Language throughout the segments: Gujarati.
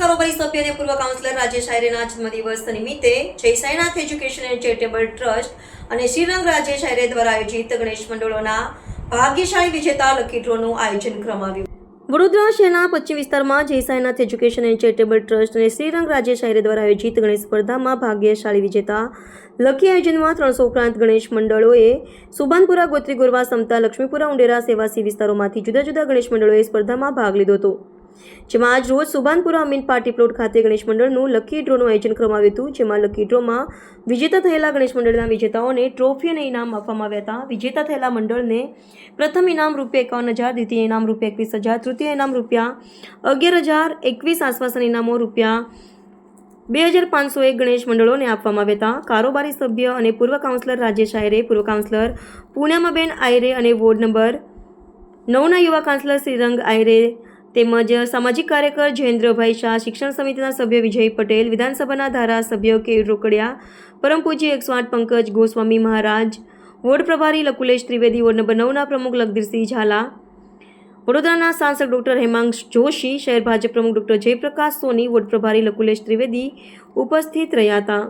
કારોબારી સભ્ય અને પૂર્વ કાઉન્સિલર રાજેશ આયરેના જન્મદિવસ નિમિત્તે Jai Sainath education and charitable trust અને શ્રીરંગ રાજેશ આયરે દ્વારા આયોજિત ગણેશ મંડળોના ભાગ્યશાળી વિજેતા લકી ડ્રોનું આયોજન કરવામાં આવ્યું વડોદરા શહેરના પશ્ચિમ વિસ્તારમાં Jai Sainath education and charitable trust અને શ્રીરંગ રાજેશ આયરે દ્વારા આયોજિત ગણેશ સ્પર્ધામાં ભાગ્યશાળી વિજેતા લકી આયોજનમાં ત્રણસો ઉપરાંત ગણેશ મંડળોએ સુબાનપુરા ગોત્રી ગોરવા, સમતા, લક્ષ્મીપુરા, ઉંડેરા, સેવાસી વિસ્તારોમાંથી જુદા જુદા ગણેશ મંડળોએ સ્પર્ધામાં ભાગ લીધો હતો. જેમાં આજ રોજ સુભાનપુરા અમીન પાર્ટી પ્લોટ ખાતે ગણેશ મંડળનું લકી ડ્રોનું આયોજન કરવામાં આવ્યું હતું. જેમાં લકી ડ્રોમાં વિજેતા થયેલા ગણેશ મંડળના વિજેતાઓને ટ્રોફી અને ઇનામ આપવામાં આવ્યા હતા. વિજેતા થયેલા મંડળને પ્રથમ ઇનામ રૂપિયા એકાવન હજાર, દ્વિતીય ઇનામ રૂપિયા એકવીસ હજાર, તૃતીય ઇનામ રૂપિયા અગિયાર હજાર, એકવીસ આસપાસના ઇનામો રૂપિયા બે હજાર પાંચસો એક ગણેશ મંડળોને આપવામાં આવ્યા હતા. કારોબારી સભ્ય અને પૂર્વ કાઉન્સિલર રાજેશ આયરે, પૂર્વ કાઉન્સિલર પૂર્ણિમાબેન આયરે અને વોર્ડ નંબર નવના યુવા કાઉન્સિલર શ્રીરંગ આયરે તેમજ સામાજિક કાર્યકર જયેન્દ્રભાઈ શાહ, શિક્ષણ સમિતિના સભ્ય વિજય પટેલ, વિધાનસભાના ધારાસભ્ય કે રોકડિયા, પરમ પૂજ્ય એકસો આઠ પંકજ ગોસ્વામી મહારાજ, વોર્ડ પ્રભારી લકુલેશ ત્રિવેદી, વોર્ડ નંબર નવના પ્રમુખ લખધીરસિંહ ઝાલા, વડોદરાના સાંસદ ડોક્ટર હેમાંગ જોશી, શહેર ભાજપ પ્રમુખ ડોક્ટર જયપ્રકાશ સોની, વોર્ડ પ્રભારી લકુલેશ ત્રિવેદી ઉપસ્થિત રહ્યા હતા.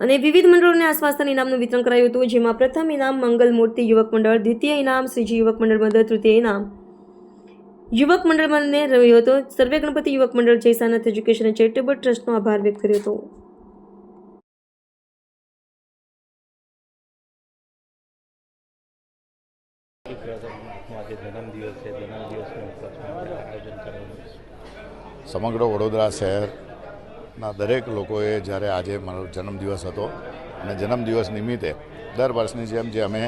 અને વિવિધ મંડળોને આસપાસના ઇનામનું વિતરણ કરાયું હતું, જેમાં પ્રથમ ઇનામ મંગલ મૂર્તિ યુવક મંડળ, દ્વિતીય ઇનામ શ્રીજી યુવક મંડળ મદદ તૃતીય ઇનામ યુવક મંડળમાંને મને રહ્યો હતો. સર્વે ગણપતિ યુવક મંડળ જયસાનાથ એજ્યુકેશન અને ચેરિટેબલ ટ્રસ્ટનો આભાર વ્યક્ત કર્યો હતો. સમગ્ર વડોદરા શહેરના દરેક લોકોએ જ્યારે આજે મારો જન્મદિવસ હતો અને જન્મદિવસ નિમિત્તે દર વર્ષની જેમ જે અમે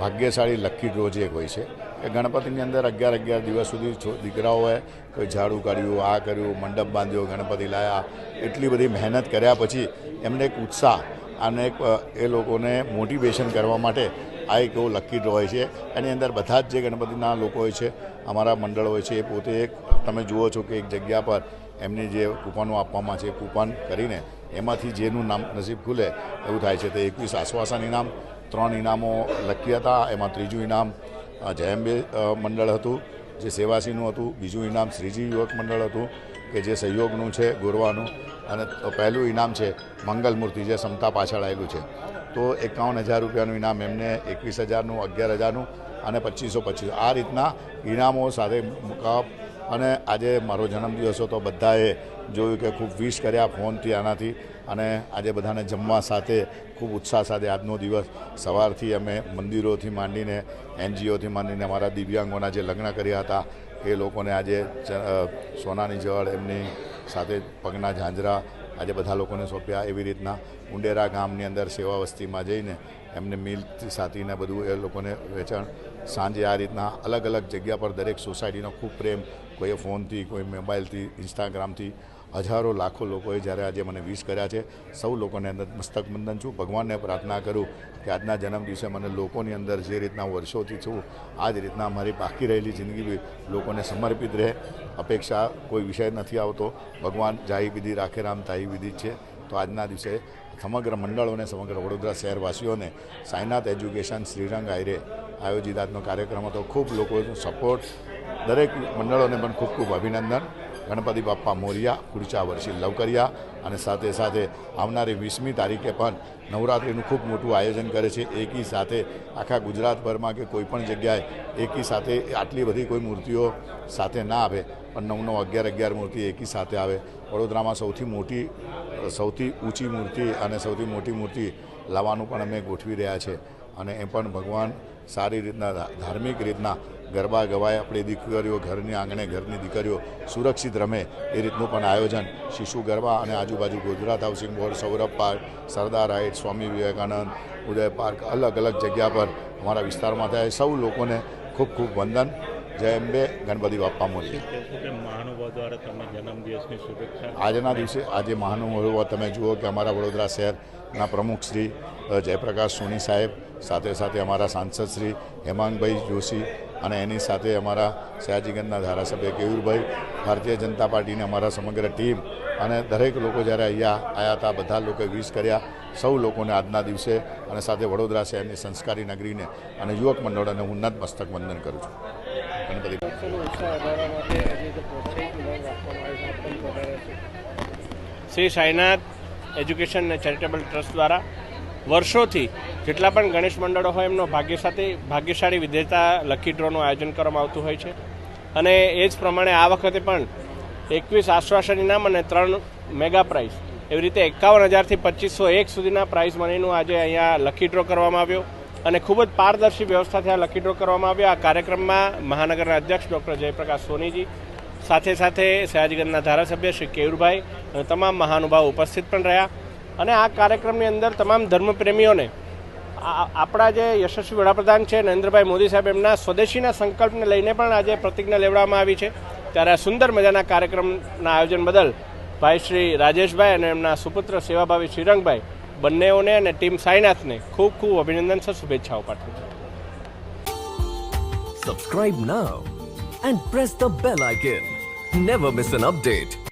ભાગ્યશાળી લક્કી ડ્રો જે હોય છે એ ગણપતિની અંદર અગિયાર અગિયાર દિવસ સુધી દીકરાઓએ કોઈ ઝાડુ કાઢ્યું, આ કર્યું, મંડપ બાંધ્યો, ગણપતિ લાયા, એટલી બધી મહેનત કર્યા પછી એમને એક ઉત્સાહ અને એ લોકોને મોટિવેશન કરવા માટે આ એક એવો લકી ડ્રો હોય છે. એની અંદર બધા જ જે ગણપતિના લોકો હોય છે, અમારા મંડળ હોય છે, એ પોતે એક, તમે જુઓ છો કે એક જગ્યા પર એમની જે કૂપનો આપવામાં છે, કૂપન કરીને એમાંથી જેનું નામ નસીબ ખુલે, એવું થાય છે. તો એકવીસ આશ્વાસન ઇનામ, ત્રણ ઇનામો લકી હતા, એમાં ત્રીજું ઇનામ જયંબે મંડળ હતું, જે સેવાસીનું હતું, બીજું ઇનામ શ્રીજી યુવક મંડળ હતું, કે જે સહયોગનું છે, ગોરવાનું. અને પહેલું ઇનામ છે, મંગલ મૂર્તિ, જે સમતા પાછળ આવેલું છે. તો એકાવન હજાર રૂપિયાનું ઇનામ એમને, એકવીસ હજારનું, અગિયાર હજારનું અને પચીસો પચીસો. આ રીતના ઇનામો સાથે અને આજે મારો જન્મદિવસ હતો. બધાએ જોયું કે ખૂબ વિશ કર્યા ફોનથી આનાથી. અને આજે બધાને જમવા સાથે ખૂબ ઉત્સાહ સાથે આજનો દિવસ. સવારથી અમે મંદિરોથી માંડીને, એનજીઓથી માંડીને અમારા દિવ્યાંગોના જે લગ્ન કર્યા હતા, એ લોકોને આજે સોનાની જળ, એમની સાથે પગના ઝાંઝરા આજે બધા લોકોને સોંપ્યા એવી રીતના ઉંડેરા ગામની અંદર સેવા વસ્તીમાં જઈને એમને મિલ સાથીને બધું એ લોકોને વેચાણ. સાંજે આ રીતના અલગ અલગ જગ્યા પર દરેક સોસાયટીનો ખૂબ પ્રેમ, કોઈએ ફોનથી, કોઈ મોબાઈલથી, ઇન્સ્ટાગ્રામથી હજારો લાખો લોકોએ જ્યારે આજે મને વિશ કર્યા છે, સૌ લોકોને મસ્તક વંદન છું. ભગવાનને પ્રાર્થના કરું કે આજના જન્મ દિવસે મને લોકોની અંદર જે રીતના વર્ષોથી છું, આ જ રીતના મારી બાકી રહેલી જિંદગી બી લોકોને સમર્પિત રહે. અપેક્ષા કોઈ વિષય નથી આવતો. ભગવાન જાહી વિધિ રાખે રામ તાહી વિધિ છે. તો આજના દિવસે સમગ્ર મંડળોને, સમગ્ર વડોદરા શહેરવાસીઓને સાયનાથ એજ્યુકેશન શ્રીરંગ આયરે આયોજિત આજનો કાર્યક્રમ હતો. ખૂબ લોકોનો સપોર્ટ દરેક મંડળોને પણ ખૂબ ખૂબ અભિનંદન. ગણપતિ બાપ્પા મોરિયા, ખુરચા વર્ષી લવકરિયા અને સાથે સાથે આવનારી વીસમી તારીખે પણ નવરાત્રિનું ખૂબ મોટું આયોજન કરે છે. એકી સાથે આખા ગુજરાતભરમાં કે કોઈ પણ જગ્યાએ એકી સાથે આટલી બધી કોઈ મૂર્તિઓ સાથે ના આવે, પણ નવ નવ અગિયાર અગિયાર મૂર્તિ એકી સાથે આવે. વડોદરામાં સૌથી મોટી, સૌથી ઊંચી મૂર્તિ અને સૌથી મોટી મૂર્તિ લાવવાનું પણ અમે ગોઠવી રહ્યા છે. અને એ પણ ભગવાન સારી રીતના ધાર્મિક રીતના ગરબા ગવાય. આપણી દીકરીઓ ઘરની આંગણે ઘરની દીકરીઓ સુરક્ષિત રમે એ રીતનું પણ આયોજન. શિશુ ગરબા અને આજુબાજુ Gujarat housing board, Saurabh park, Sardar height Swami Vivekanand, Uday park અલગ અલગ જગ્યા પર અમારા વિસ્તારમાં થાય. સૌ લોકોને ખૂબ ખૂબ વંદન. જય અંબે ગણપતિ બાપા મોરી કહેશું કે મહાનુભાવ દ્વારા તમને જન્મદિવસની શુભેચ્છા? આજના દિવસે આજે મહાનુભાવો તમે જુઓ કે અમારા વડોદરા શહેરના પ્રમુખ શ્રી જયપ્રકાશ સોની સાહેબ સાથે સાથે અમારા સાંસદ શ્રી હેમાંગભાઈ જોશી અને એની સાથે અમારા સયાજીગંજના ધારાસભ્ય કેયુરભાઈ ભારતીય જનતા પાર્ટીની અમારા સમગ્ર ટીમ અને દરેક લોકો જ્યારે અહીંયા આવ્યા હતા બધા લોકોએ વિશ કર્યા સૌ લોકોને આજના દિવસે અને સાથે વડોદરા શહેરની સંસ્કારી નગરીને અને યુવક મંડળોને હું નત મસ્તક વંદન કરું છું. વધારે છે શ્રી સાઈનાથ એજ્યુકેશન અને ચેરિટેબલ ટ્રસ્ટ દ્વારા વર્ષોથી જેટલા પણ ગણેશ મંડળો હોય એમનો ભાગ્ય સાથે ભાગ્યશાળી વિધેતા લકી ડ્રોનું આયોજન કરવામાં આવતું હોય છે. અને એ જ પ્રમાણે આ વખતે પણ એકવીસ આશ્વાસન ઇનામ અને ત્રણ મેગા પ્રાઇઝ. એવી રીતે એકાવન હજારથી પચીસો એક સુધીના પ્રાઇઝ મનીનું આજે અહીંયા લકી ડ્રો કરવામાં આવ્યો. અને ખૂબ જ પારદર્શી વ્યવસ્થાથી આ લકી ડ્રો કરવામાં આવ્યો. આ કાર્યક્રમમાં મહાનગરના અધ્યક્ષ ડૉક્ટર જયપ્રકાશ સોનીજી, સાથે સાથે સયાજગંજના ધારાસભ્ય શ્રી કેયુરભાઈ અને તમામ મહાનુભાવ ઉપસ્થિત પણ રહ્યા. અને આ કાર્યક્રમની અંદર તમામ ધર્મપ્રેમીઓને આપણા જે યશસ્વી વડાપ્રધાન છે નરેન્દ્રભાઈ મોદી સાહેબ એમના સ્વદેશીના સંકલ્પને લઈને પણ આજે પ્રતિજ્ઞા લેવડાવવામાં આવી છે. ત્યારે આ સુંદર મજાના કાર્યક્રમના આયોજન બદલ ભાઈ શ્રી રાજેશભાઈ અને એમના સુપુત્ર સેવાભાવી શ્રીરંગભાઈ બંનેઓને અને ટીમ સાઈનાથને ખૂબ ખૂબ અભિનંદન સહ શુભેચ્છાઓ પાઠવું છું Subscribe now and press the bell icon. Never miss an update.